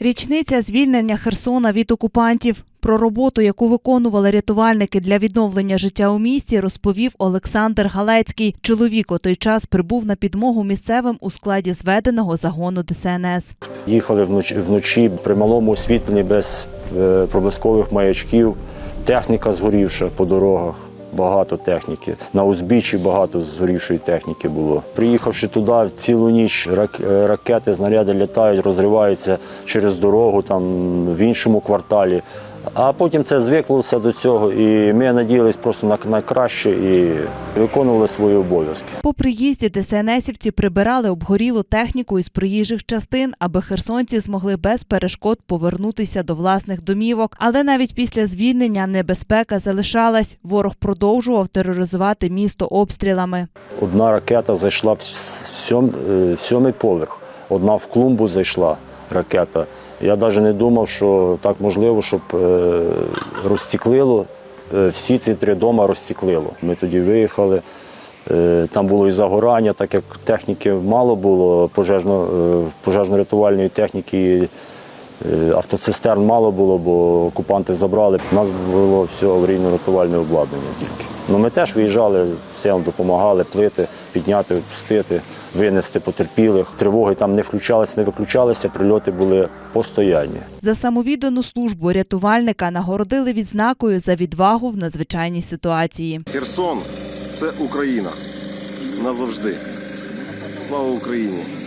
Річниця звільнення Херсона від окупантів. Про роботу, яку виконували рятувальники для відновлення життя у місті, розповів Олександр Галецький. Чоловік у той час прибув на підмогу місцевим у складі зведеного загону ДСНС. Їхали вночі, вночі при малому освітленні без е, проблискових маячків. Техніка згорівша по дорогах, багато техніки. На узбіччі багато згорівшої техніки було. Приїхавши туди, цілу ніч е, ракети, знаряди літають, розриваються через дорогу там в іншому кварталі. А потім це звиклося до цього, і ми надіялись просто на, на краще і виконували свої обов'язки. По приїзді ДСНСівці прибирали обгорілу техніку із проїжджих частин, аби херсонці змогли без перешкод повернутися до власних домівок. Але навіть після звільнення небезпека залишалась. Ворог продовжував тероризувати місто обстрілами. Одна ракета зайшла в е, в сьомий поверх, одна в клумбу зайшла ракета. Я навіть не думав, що так можливо, щоб е, розстіклило, е, всі ці три дома розстіклило. Ми тоді виїхали. е, Там було і загорання, так як техніки мало було, пожежно, пожежно-рятувальної техніки, автоцистерн мало було, бо окупанти забрали. У нас було все аварійно-рятувальне обладнання тільки. Ну, ми теж виїжджали, силам допомагали плити, підняти, опустити, винести потерпілих. Тривоги там не включалися, не виключалися, прильоти були постоянні. За самовіддану службу рятувальника нагородили відзнакою за відвагу в надзвичайній ситуації. Херсон це Україна назавжди. Слава Україні!